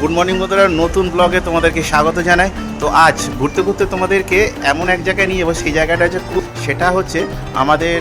Good morning বন্ধুরা, নতুন ব্লগে তোমাদেরকে স্বাগত জানাই। তো আজ ঘুরতে ঘুরতে তোমাদেরকে এমন এক জায়গায় নিয়ে যাব, সেই জায়গাটা হচ্ছে খুব সেটা হচ্ছে আমাদের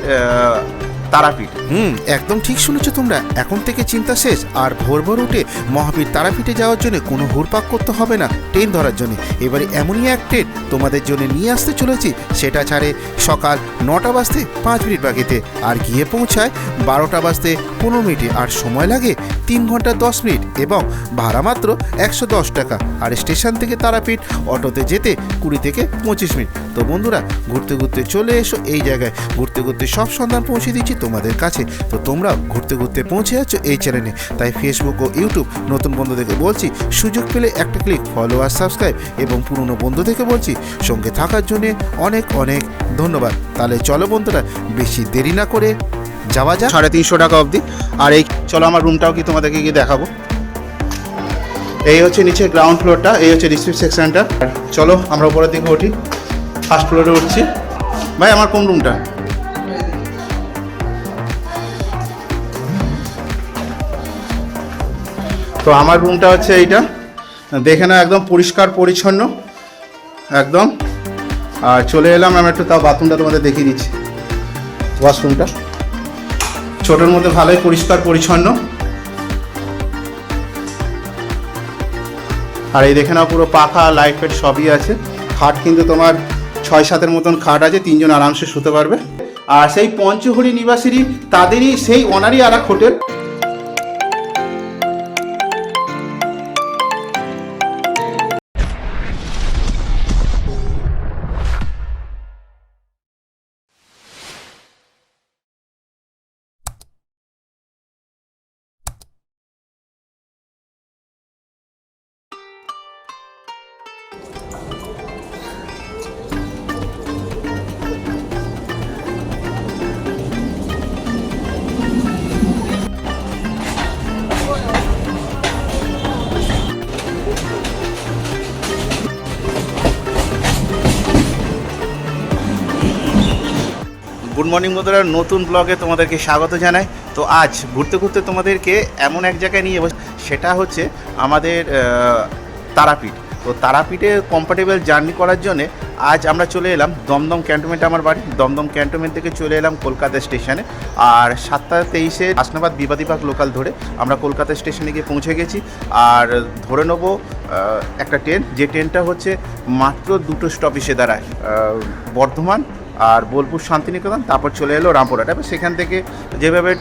তারাপীঠ। হুম, একদম ঠিক শুনেছো তোমরা। এখন থেকে চিন্তা শেষ, আর ভোর ভোর উঠে মহাবীর তারাপীঠে যাওয়ার জন্য কোনো হুড়পাক করতে হবে না, ট্রেন ধরার জন্য। এবারে এমনই এক ট্রেন তোমাদের জন্য নিয়ে আসতে চলেছি, সেটা ছাড়ে সকাল নটা বাজতে পাঁচ মিনিট বাকিতে, আর গিয়ে পৌঁছায় বারোটা বাজতে পনেরো মিনিটে, আর সময় লাগে তিন ঘণ্টা দশ মিনিট, এবং ভাড়া মাত্র একশো দশ টাকা। আর স্টেশন থেকে তারাপীঠ অটোতে যেতে কুড়ি থেকে পঁচিশ মিনিট। তো বন্ধুরা, ঘুরতে ঘুরতে চলে এসো এই জায়গায়। ঘুরতে ঘুরতে সব সন্ধান পৌঁছে দিচ্ছি তোমাদের কাছে। তো তোমরা ঘুরতে ঘুরতে পৌঁছে যাচ্ছ এই চ্যানেলে তাই ফেসবুক ও ইউটিউব নতুন বন্ধুদেরকে বলছি, সুযোগ পেলে একটা ক্লিক ফলো আর সাবস্ক্রাইব এবং পুরনো বন্ধু থেকে বলছি, সঙ্গে থাকার জন্য অনেক অনেক ধন্যবাদ। তাহলে চলো বন্ধুরা, বেশি দেরি না করে যাওয়া যাক। সাড়ে তিনশো টাকা অবধি। আর এই, চলো আমার রুমটাও কি তোমাদেরকে গিয়ে দেখাবো? এই হচ্ছে নিচে গ্রাউন্ড ফ্লোরটা এই হচ্ছে রিসিপ সেকশনটা চলো, আমরা উপরের দিকে উঠি। ফার্স্ট ফ্লোরে উঠছি। ভাই, আমার কোন রুমটা তো আমার রুমটা হচ্ছে এইটা। দেখে না একদম পরিষ্কার, পরিচ্ছন্ন। একদম। আর চলে এলাম, আমি একটু তাও বাথরুমটা তোমাদের দেখিয়ে দিচ্ছি। ওয়াশরুমটা ছোটোর মধ্যে ভালোই পরিষ্কার, পরিচ্ছন্ন। আর এই দেখে নাও, পুরো পাখা লাইট ফাইট সবই আছে। খাট কিন্তু তোমার ছয় সাতের মতন খাট আছে, তিনজন আরামসে শুতে পারবে। আর সেই পঞ্চহরি নিবাসীরই তাদেরই সেই অনারই আর এক হোটেল। মর্নিং বন্ধুরা, নতুন ব্লগে তোমাদেরকে স্বাগত জানাই। তো আজ ঘুরতে ঘুরতে তোমাদেরকে এমন এক জায়গায় নিয়ে সেটা হচ্ছে আমাদের তারাপীঠ। তো তারাপীঠে কমফর্টেবল জার্নি করার জন্যে আজ আমরা চলে এলাম দমদম ক্যান্টনমেন্ট আমার বাড়ি। দমদম ক্যান্টনমেন্ট থেকে চলে এলাম কলকাতা স্টেশনে আর সাতটা তেইশে আসনাবাদ বিবাদীবাগ লোকাল ধরে আমরা কলকাতা স্টেশনে গিয়ে পৌঁছে গেছি। আর ধরে নেব একটা ট্রেন যে ট্রেনটা হচ্ছে মাত্র দুটো স্টপেজে দাঁড়ায় বর্ধমান আর বোলপুর শান্তিনিকেতন, তারপর চলে এলো রামপুরহাট। এবার সেখান থেকে যেভাবে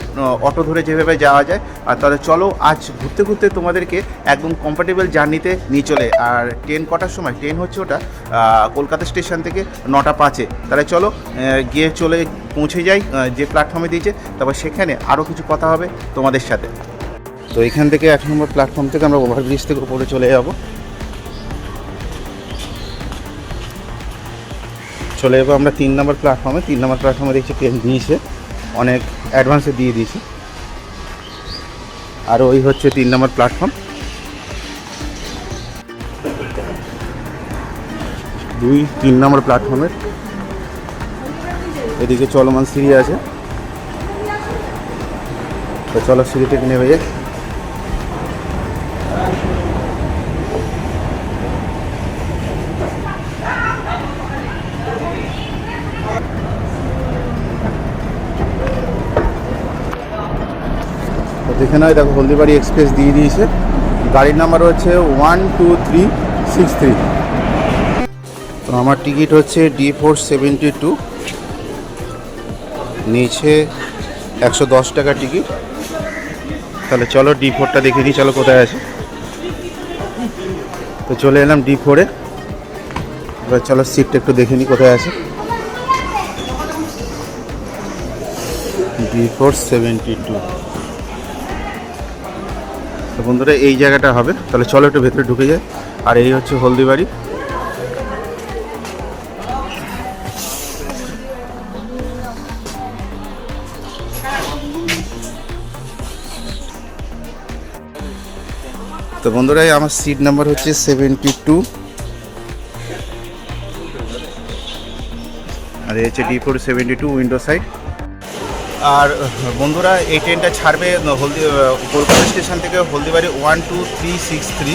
অটো ধরে যেভাবে যাওয়া যায়, আর তাহলে চলো আজ ঘুরতে ঘুরতে তোমাদেরকে একদম কমফর্টেবল জার্নিতে নিয়ে চলে। আর ট্রেন কটার সময়? ট্রেন হচ্ছে ওটা কলকাতা স্টেশন থেকে নটা পাঁচে। তাহলে চলো গিয়ে চলে পৌঁছে যাই যে প্ল্যাটফর্মে দিয়েছে। তারপর সেখানে আরও কিছু কথা হবে তোমাদের সাথে। তো এখান থেকে এক নম্বর প্ল্যাটফর্ম থেকে আমরা ওভারব্রিজ থেকে উপরে চলে যাব। চলে যাব। আমরা তিন নম্বর প্ল্যাটফর্মে তিন নম্বর প্ল্যাটফর্মে দেখছি ট্রেন দিয়েছে। অনেক অ্যাডভান্সে দিয়ে দিয়েছে। আর ওই হচ্ছে তিন নম্বর প্ল্যাটফর্ম দুই, তিন নম্বর প্ল্যাটফর্মের এদিকে চলমান সিঁড়ি আছে। তো চলো সিঁড়ি থেকে নেমে যাই দেখে নয় দেখো, হলদিবাড়ি এক্সপ্রেস দিয়ে দিয়েছে। গাড়ির নাম্বার হচ্ছে one two three six three. তো আমার টিকিট হচ্ছে ডি ফোর সেভেন্টি টু। নিচে একশো দশ টাকা টিকিট। তাহলে চলো ডি ফোরটা দেখে নিই, চলো কোথায় আছে। তো চলে এলাম ডি ফোরে। এবার চলো সিটটা একটু দেখে নিই কোথায় আছে। D four seventy two. তো বন্ধুরা, এই জায়গাটা হবে। তাহলে চলো একটু ভেতরে ঢুকে যায় আর এই হচ্ছে হলদিবাড়ি। তো বন্ধুরা আমার সিট নাম্বার হচ্ছে সেভেন্টি টু আর এই হচ্ছে D four seventy two window side আর বন্ধুরা, এই ট্রেনটা ছাড়বে হলদি কলকাতা স্টেশন থেকে Haldibari one two three six three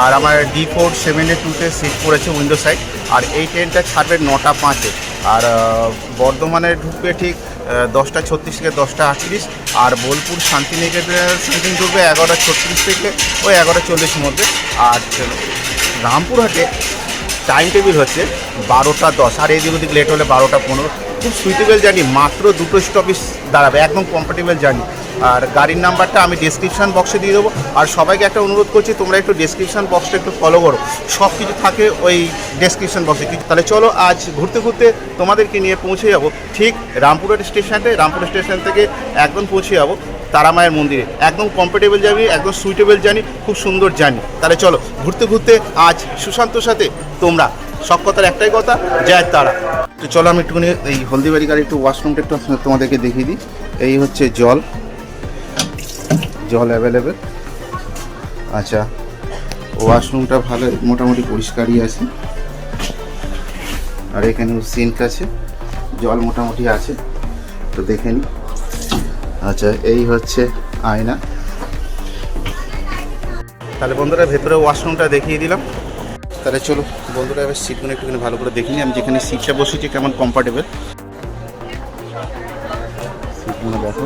আর আমার ডি ফোর সেভেন এ টুতে সিট পড়েছে উইন্ডো সাইড আর এই ট্রেনটা ছাড়বে নটা পাঁচে আর বর্ধমানে ঢুকবে ঠিক দশটা ছত্রিশ থেকে দশটা আটত্রিশ আর বোলপুর শান্তিনিকেতনের সামথিং ঢুকবে এগারোটা ছত্রিশ থেকে ওই এগারোটা চল্লিশের মধ্যে আর রামপুরহাটে টাইম টেবিল হচ্ছে বারোটা দশ আর এদিক ওদিক লেট হলে বারোটা পনেরো খুব সুইটেবল জার্নি মাত্র দুটো স্টপেজ দাঁড়াবে, একদম কমফোর্টেবল জার্নি আর গাড়ির নাম্বারটা আমি ডেসক্রিপশন বক্সে দিয়ে দেবো। আর সবাইকে একটা অনুরোধ করছি, তোমরা একটু ডেসক্রিপশন বক্সটা একটু ফলো করো। সব কিছু থাকে ওই ডেসক্রিপশন বক্সে তাহলে চলো, আজ ঘুরতে ঘুরতে তোমাদেরকে নিয়ে পৌঁছে যাব। ঠিক রামপুরহাট স্টেশনটায় রামপুর স্টেশন থেকে একদম পৌঁছে যাব তারামায়ের মন্দিরে। একদম কমফোর্টেবল জার্নি একদম সুইটেবল জার্নি খুব সুন্দর জার্নি তাহলে চলো, ঘুরতে ঘুরতে আজ সুশান্তর সাথে তোমরা। সব কথার একটাই কথা, জয় তারা। তো চলো আমি একটুখানি এই হলদিবাড়ি গাড়ি একটু ওয়াশরুমটা একটু তোমাদেরকে দেখিয়ে দিই। এই হচ্ছে জল। জল অ্যাভেলেবেল আচ্ছা ওয়াশরুমটা ভালো, মোটামুটি পরিষ্কারই আছে। আর এখানেও সিঙ্ক আছে। জল মোটামুটি আছে। তো দেখে নিই। আচ্ছা এই হচ্ছে আয়না। তাহলে বন্ধুরা, ভেতরে ওয়াশরুমটা দেখিয়ে দিলাম। তাহলে চলো, বন্ধুরা, এবার সিটগুলো একটুখানি ভালো করে দেখে নিই। আমি যেখানে সিটটা বসেছি কেমন কমফর্টেবল দেখো।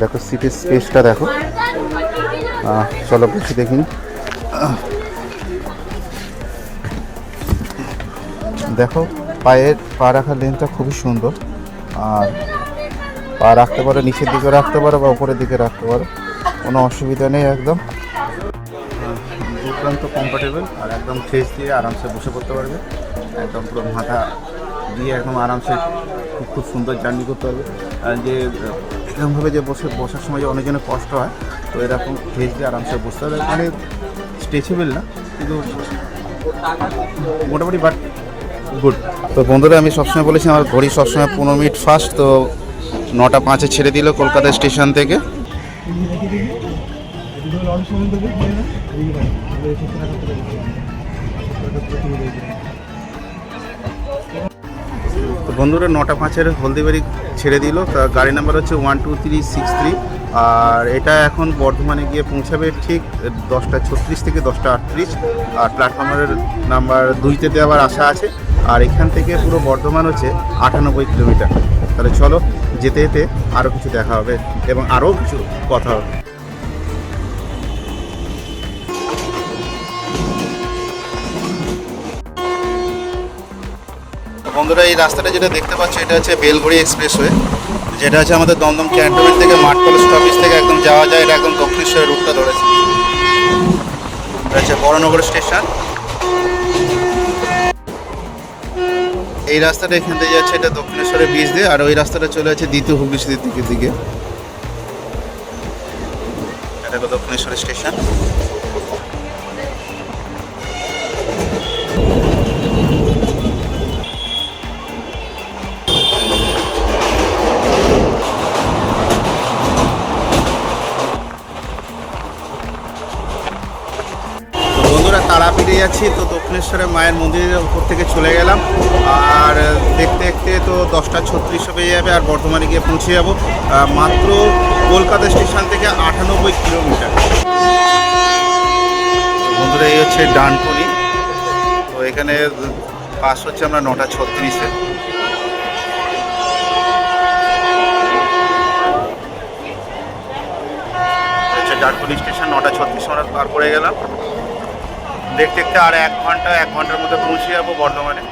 দেখো সিটের স্পেসটা দেখো। চলো, বসে দেখিনি দেখো, পায়ের, পা রাখার লেনটা খুবই সুন্দর। আর পা রাখতে পারো, নিচের দিকে রাখতে পারো বা উপরের দিকে রাখতে পারো। কোনো অসুবিধা নেই, একদম। দুর্দান্ত কমফোর্টেবল আর একদম ফ্রেশ দিয়ে আরামসে বসে পড়তে পারবে। একদম পুরো মাথা দিয়ে একদম আরামসে খুব খুব সুন্দর জার্নি করতে পারবে। আর যে এরকমভাবে যে বসে বসার সময় যে অনেকজনের কষ্ট হয়, তো এরকম ফ্রেশ দিয়ে আরামসে বসতে হবে মানে স্ট্রেচেবল না, কিন্তু মোটামুটি বাট গুড তো বন্ধুরা, আমি সবসময় বলেছি, আমার ঘড়ি সবসময় পনেরো মিনিট ফাস্ট তো নটা পাঁচে ছেড়ে দিল কলকাতা স্টেশন থেকে। তো বন্ধুরা, নটা পাঁচের হলদিবাড়ি ছেড়ে দিল। তা গাড়ি নাম্বার হচ্ছে one two three six three আর এটা এখন বর্ধমানে গিয়ে পৌঁছাবে ঠিক দশটা ছত্রিশ থেকে দশটা আটত্রিশ। আর প্ল্যাটফর্মের নাম্বার দুইতে দেওয়ার আশা আছে। আর এখান থেকে পুরো বর্ধমান হচ্ছে আটানব্বই কিলোমিটার। তাহলে চলো, যেতে যেতে আরও কিছু দেখা হবে এবং আরও কিছু কথা হবে। বন্ধুরা, এই রাস্তাটা যেটা দেখতে পাচ্ছ, এটা হচ্ছে বেলঘড়ি এক্সপ্রেসওয়ে। যেটা হচ্ছে আমাদের দমদম ক্যান্টনমেন্ট থেকে মাঠকল স্টপেজ থেকে একদম যাওয়া যায়, এটা একদম দক্ষিণেশ্বরের রুটটা ধরেছে। এটা হচ্ছে বড়নগর স্টেশন। এই রাস্তাটা এখান থেকে যাচ্ছে, এটা দক্ষিণেশ্বরের বীজ দিয়ে, আর ওই রাস্তাটা চলে যাচ্ছে দ্বিতীয় হুগলি দিকের দিকে। এটা দক্ষিণেশ্বরের স্টেশন। তারাপীঠে যাচ্ছি তো দক্ষিণেশ্বরের মায়ের মন্দিরের উপর থেকে চলে গেলাম। আর দেখতে দেখতে তো দশটা ছত্রিশ বেজে যাবে, আর বর্ধমানে গিয়ে পৌঁছে যাব মাত্র কলকাতা স্টেশন থেকে আটানব্বই কিলোমিটার। বন্ধুরা, এই হচ্ছে ডানকুনি। তো এখানে পাস হচ্ছে আমরা নটা ছত্রিশে। ডানকুনি স্টেশন, নটা ছত্রিশ আমরা পার করে গেলাম। দেখতে দেখতে আর এক ঘণ্টা, এক ঘণ্টার মধ্যে পৌঁছে যাব বর্ধমানে।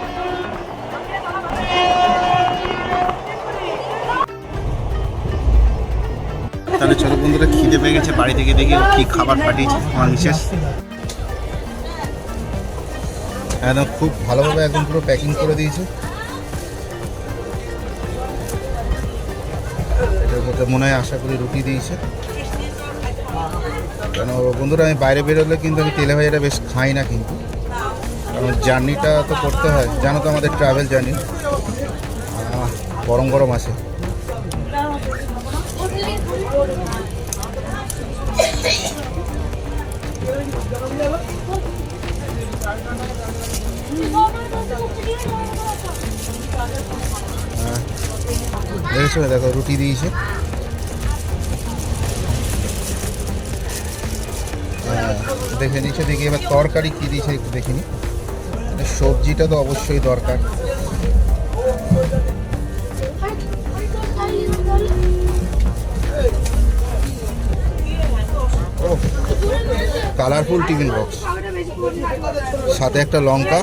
তাহলে চলো বন্ধুরা, খিদে পেয়ে গেছে, বাড়ি থেকে দেখি কি খাবার পাঠিয়েছে, আমার মিসেস। একদম খুব ভালোভাবে একদম পুরো প্যাকিং করে দিয়েছে। মনে হয় আশা করি রুটি দিয়েছে। কেন? বন্ধুরা, আমি বাইরে বেরোলে কিন্তু আমি তেলে ভাজাটা বেশ খাই না কিন্তু। কারণ জার্নিটা তো করতে হয়। জানো তো আমাদের ট্রাভেল জার্নি গরম গরম আছে। দেখেছ? দেখো, রুটি দিয়েছে। দেখে নিচ্ছে, দেখি এবার তরকারি কী দিয়েছে একটু দেখিনি সবজিটা তো অবশ্যই দরকার। কালারফুল টিফিন বক্স সাথে একটা লঙ্কা।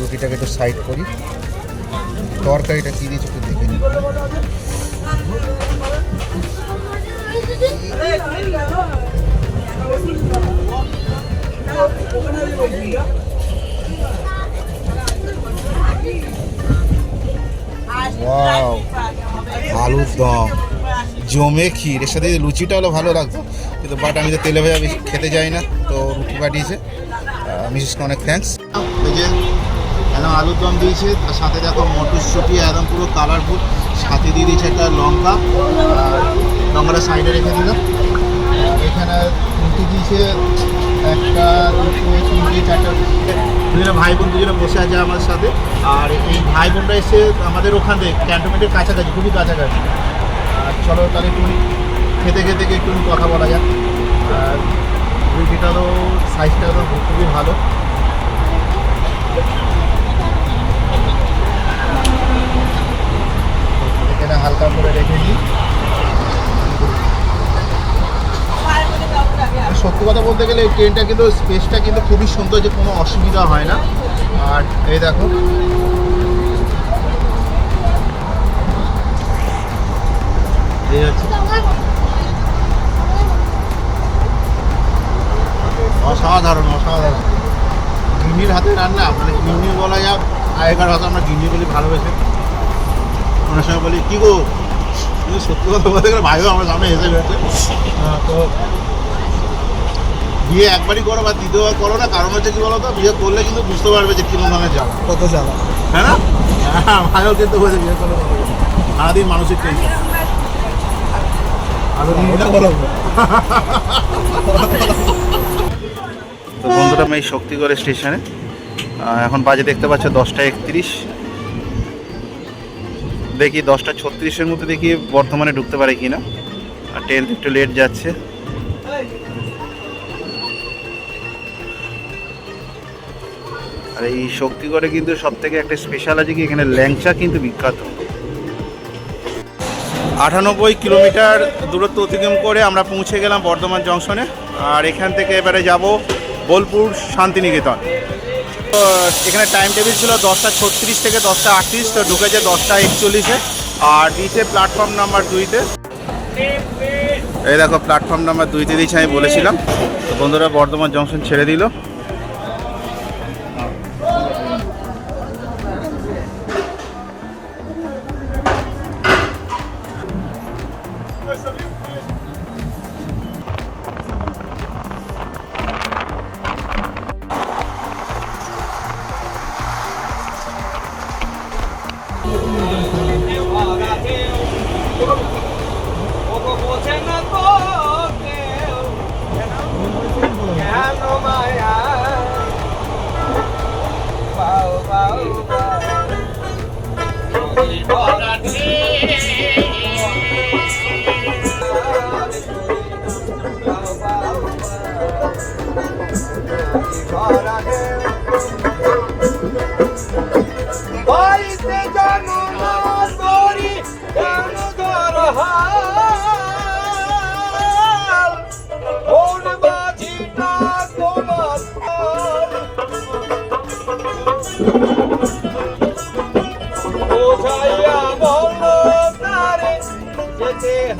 রুটিটাকে একটু সাইড করি। তরকারিটা কী দিয়েছে একটু দেখে নিই আলুর দম। জমে ক্ষীর। এর সাথে লুচিটা হলে ভালো লাগতো। কিন্তু বাট আমি তো তেলে ভাজা খেতে যাই না। তো রুটি পাঠিয়েছে। মিসেসকে অনেক থ্যাঙ্কস এই যে একদম আলুর দম দিয়েছে? তার সাথে দেখো মটরশুঁটি, একদম পুরো কালারফুল সাথে দিয়ে দিয়েছে একটা লঙ্কা। লঙ্কাটা সাইডে রেখে দিলাম। এখানে রুটি দিয়েছে একটা, দুটো, তিনটে দুজনে ভাই বোন দুজনে বসে আছে আমার সাথে। আর এই ভাই বোনটা এসে আমাদের ওখান থেকে ক্যান্টনমেন্টের কাছাকাছি, খুবই কাছাকাছি। আর চলো তাহলে একটু খেতে খেতে একটু কথা বলা যাক। আর রুটিটা তো সাইজটা তো খুবই ভালো। এখানে হালকা করে রেখে দিই। সত্যি কথা বলতে গেলে এই ট্রেনটা কিন্তু স্পেসটা কিন্তু খুবই সুন্দর যে কোনো অসুবিধা হয় না। আর এই দেখো। অসাধারণ অসাধারণ। গিন্নির হাতে রান্না মানে গিন্নি বলা যাক আগেকার হাতে আমরা গিন্নি বলি ভালোবেসে। অনেক সময় বলি কী গো? কিন্তু সত্যি কথা বলতে গেলে ভাইও আমার সামনে এসে গেছে তো বিয়ে একবারই করো বা দ্বিতীয়বার করো না কারণ হচ্ছে কি বলো তো বিয়ে করলে কিন্তু বুঝতে পারবে যে কীরকম ধরনের যাও কত জ্বালা? হ্যাঁ না? হ্যাঁ ভাইও কিন্তু বলছে বিয়ে করলে সারাদিন মানসিক টেনশন তো বন্ধুরা আমি এই শক্তিগড় স্টেশনে এখন বাজে দেখতে পাচ্ছ দশটা একত্রিশ। দেখি দশটা ছত্রিশের মধ্যে দেখি বর্ধমানে ঢুকতে পারে কিনা। আর ট্রেন একটু লেট যাচ্ছে। আর এই শক্তিগড়ে কিন্তু সব থেকে একটা স্পেশাল আছে কি, এখানে ল্যাংচা কিন্তু বিখ্যাত। আটানব্বই কিলোমিটার দূরত্ব অতিক্রম করে আমরা পৌঁছে গেলাম বর্ধমান জংশনে। আর এখান থেকে এবারে যাব বোলপুর শান্তিনিকেতন। এখানে টাইম টেবিল ছিল দশটা ছত্রিশ থেকে দশটা আটত্রিশ, তো ঢুকেছে দশটা একচল্লিশে। আর দিয়েছে প্ল্যাটফর্ম নাম্বার দুইতে এই দেখো প্ল্যাটফর্ম নাম্বার দুইতে দিয়েছে, আমি বলেছিলাম। তো বন্ধুরা, বর্ধমান জংশন ছেড়ে দিল।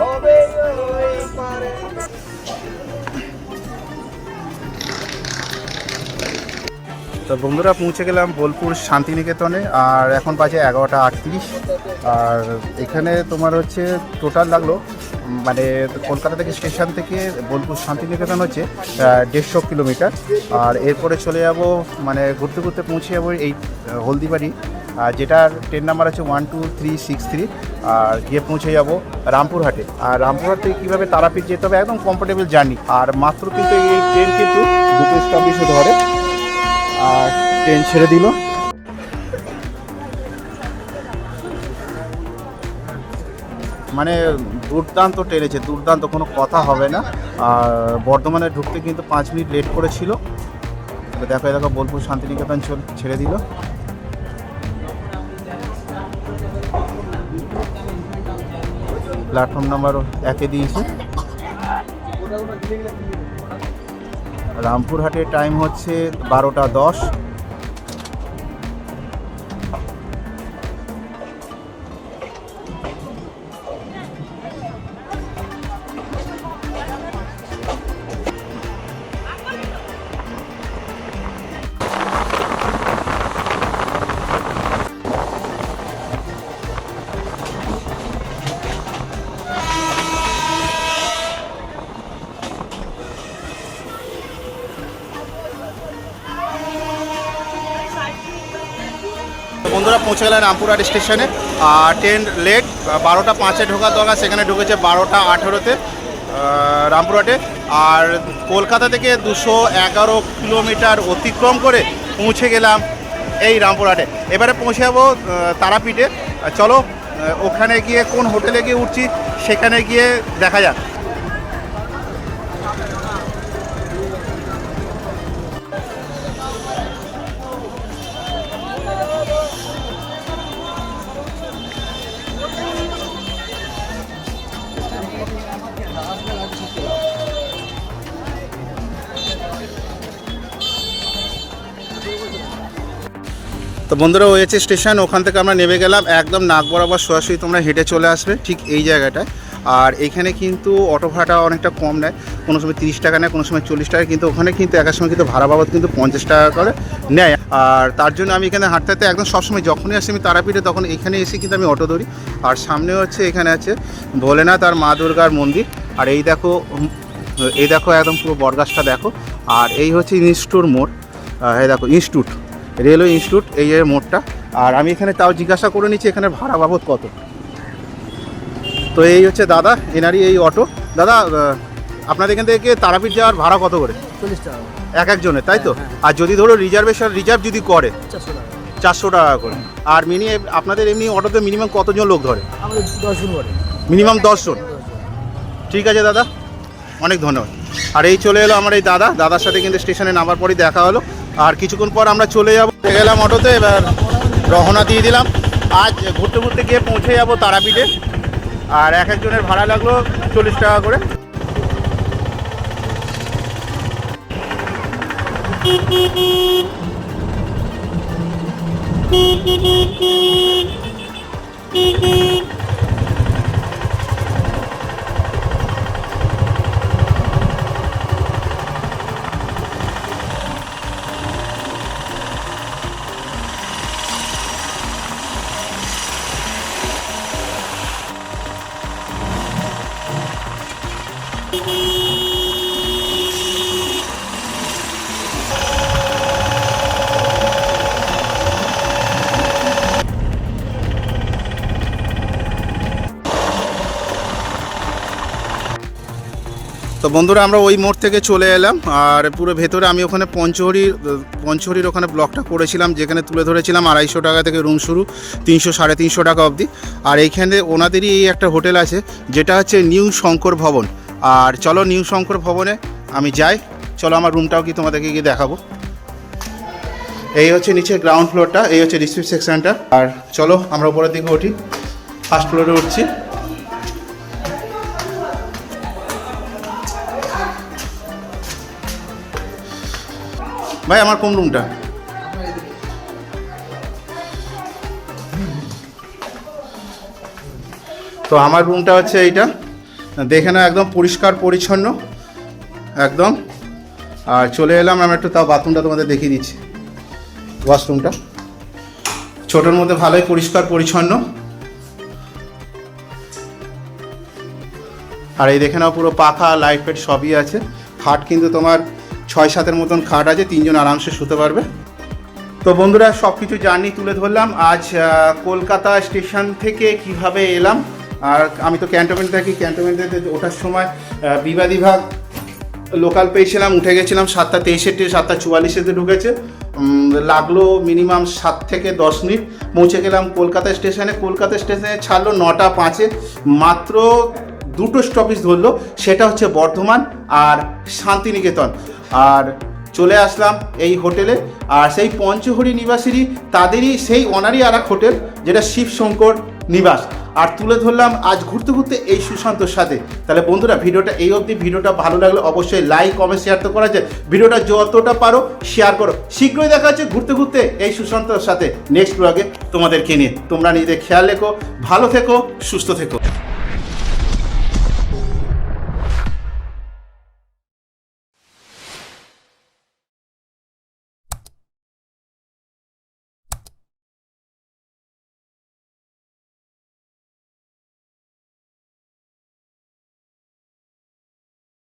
হবে পারে। তো বন্ধুরা পৌঁছে গেলাম বোলপুর শান্তিনিকেতনে, আর এখন বাজে এগারোটা আটত্রিশ। আর এখানে তোমার হচ্ছে টোটাল লাগল মানে কলকাতা থেকে স্টেশন থেকে বোলপুর শান্তিনিকেতন হচ্ছে দেড়শো কিলোমিটার। আর এরপরে চলে যাব মানে ঘুরতে ঘুরতে পৌঁছে যাব এই হলদিবাড়ি। যেটার ট্রেন নাম্বার আছে one two three six three আর গিয়ে পৌঁছে যাব রামপুরহাটে। আর রামপুরহাট থেকে কীভাবে তারাপীঠ যেতে হবে একদম কমফোর্টেবল জার্নি আর মাত্র কিন্তু এই ট্রেন কিন্তু দুটো স্টপেজে ধরে আর ট্রেন ছেড়ে দিল। মানে দুর্দান্ত টেনেছে দুর্দান্ত, কোনো কথা হবে না। আর বর্ধমানে ঢুকতে কিন্তু পাঁচ মিনিট লেট করেছিল। দেখো দেখো, বোলপুর শান্তিনিকেতন ছেড়ে দিল। প্ল্যাটফর্ম নাম্বার একে দিয়েছে। রামপুরহাটের টাইম হচ্ছে বারোটা দশ। পৌঁছে গেলেন রামপুরহাট স্টেশনে। আর ট্রেন লেট বারোটা পাঁচে ঢোকার দরকার, সেখানে ঢুকেছে বারোটা আঠেরোতে রামপুরহাটে। আর কলকাতা থেকে দুশো এগারো কিলোমিটার অতিক্রম করে পৌঁছে গেলাম এই রামপুরহাটে। এবারে পৌঁছে যাব তারাপীঠে। চলো ওখানে গিয়ে কোন হোটেলে গিয়ে উঠছি, সেখানে গিয়ে দেখা যাক। বন্ধুরা ওয়েছে স্টেশন, ওখান থেকে আমরা নেমে গেলাম। একদম নাক বরাবর সরাসরি তোমরা হেঁটে চলে আসবে ঠিক এই জায়গাটায়। আর এখানে কিন্তু অটো ভাড়াটা অনেকটা কম নেয়। কোনো সময় তিরিশ টাকা নেয়, কোনো সময় চল্লিশ টাকা, কিন্তু ওখানে কিন্তু একার সময় কিন্তু ভাড়া বাবদ কিন্তু পঞ্চাশ টাকা করে নেয়। আর তার জন্য আমি এখানে হাঁটতে হাঁটতে একদম সবসময় যখনই আসি আমি তারাপীঠে তখন এখানে এসে কিন্তু আমি অটো ধরি। আর সামনে হচ্ছে, এখানে আছে ভোলেনাথ আর মা দুর্গার মন্দির। আর এই দেখো এই দেখো একদম পুরো বটগাছটা দেখো। আর এই হচ্ছে ইনস্টিটিউট মোড়। এই দেখো, ইনস্টিটিউট। রেলওয়ে ইনস্টিটিউট এই মোড়টা। আর আমি এখানে তাও জিজ্ঞাসা করে নিচ্ছি এখানে ভাড়া বাবদ কত? তো এই হচ্ছে দাদা এনারই এই অটো। দাদা আপনাদের এখান থেকে তারাপীঠ যাওয়ার ভাড়া কত করে? চল্লিশ টাকা। এক একজনের তাই তো? আর যদি ধরো রিজার্ভেশন রিজার্ভ যদি করে চারশো টাকা। করে। আর মিনি আপনাদের এমনি অটোতে মিনিমাম কতজন লোক ধরে? মিনিমাম দশজন। ঠিক আছে দাদা অনেক ধন্যবাদ। আর এই চলে এলো আমার এই দাদা দাদার সাথে কিন্তু স্টেশনে নামার পরই দেখা হলো। আর কিছুক্ষণ পর আমরা চলে যাব। গেলাম অটোতে, এবার রওনা দিয়ে দিলাম। আজ ঘুরতে ঘুরতে গিয়ে পৌঁছে যাব তারাপীঠে। আর এক একজনের ভাড়া লাগল চল্লিশ টাকা করে। তো বন্ধুরা, আমরা ওই মোড় থেকে চলে এলাম আর পুরো ভেতরে আমি ওখানে পঞ্চহরির পঞ্চহরির ওখানে ব্লকটা করেছিলাম, যেখানে তুলে ধরেছিলাম আড়াইশো টাকা থেকে রুম শুরু, তিনশো, সাড়ে তিনশো টাকা অবধি। আর এইখানে ওনাদেরই এই একটা হোটেল আছে, যেটা হচ্ছে নিউ শঙ্কর ভবন। আর চলো নিউ শঙ্কর ভবনে আমি যাই, চলো আমার রুমটাও কি তোমাদেরকে গিয়ে দেখাবো। এই হচ্ছে নিচে গ্রাউন্ড ফ্লোরটা এই হচ্ছে রিসিপ সেকশনটা আর চলো আমরা উপরের দিকে উঠি ফার্স্ট ফ্লোরে উঠছি। ভাই, আমার কোন রুমটা তো আমার রুমটা হচ্ছে এইটা। দেখে না একদম পরিষ্কার, পরিচ্ছন্ন, একদম। আর চলে এলাম আমরা একটু তাও বাথরুমটা তোমাদের দেখিয়ে দিচ্ছি। ওয়াশরুমটা ছোটোর মধ্যে ভালোই পরিষ্কার, পরিচ্ছন্ন। আর এই দেখে নাও, পুরো পাখা লাইট ফাইট সবই আছে। খাট কিন্তু তোমার ছয় সাতের মতন খাট আছে তিনজন আরামসে শুতে পারবে। তো বন্ধুরা সব কিছু জার্নি তুলে ধরলাম। আজ কলকাতা স্টেশন থেকে কীভাবে এলাম? আর আমি তো ক্যান্টনমেন্ট থাকি ক্যান্টনমেন্টে ওঠার সময় আহ, বিবাদী ভাগ লোকাল পেয়েছিলাম উঠে গেছিলাম সাতটা তেইশেতে সাতটা চুয়াল্লিশেতে ঢুকেছে। লাগল মিনিমাম সাত থেকে দশ মিনিট। পৌঁছে গেলাম কলকাতা স্টেশনে। কলকাতা স্টেশনে ছাড়লো নটা পাঁচে। মাত্র দুটো স্টপেজ ধরলো সেটা হচ্ছে বর্ধমান আর শান্তিনিকেতন। আর চলে আসলাম এই হোটেলে। আর সেই পঞ্চহরি নিবাসীরই তাদেরই সেই অনারই আর হোটেল, যেটা শিবশঙ্কর নিবাস। আর তুলে ধরলাম আজ ঘুরতে ঘুরতে এই সুশান্তর সাথে। তাহলে বন্ধুরা, ভিডিওটা এই অবধি। ভিডিওটা ভালো লাগলে অবশ্যই লাইক কমেন্ট শেয়ার তো করা যায়। ভিডিওটা যতটা পারো শেয়ার করো। শীঘ্রই দেখা হচ্ছে ঘুরতে ঘুরতে এই সুশান্তর সাথে। নেক্সট ব্লগে তোমাদেরকে নিয়ে। তোমরা নিজেদের খেয়াল রেখো, ভালো থেকো, সুস্থ থেকো।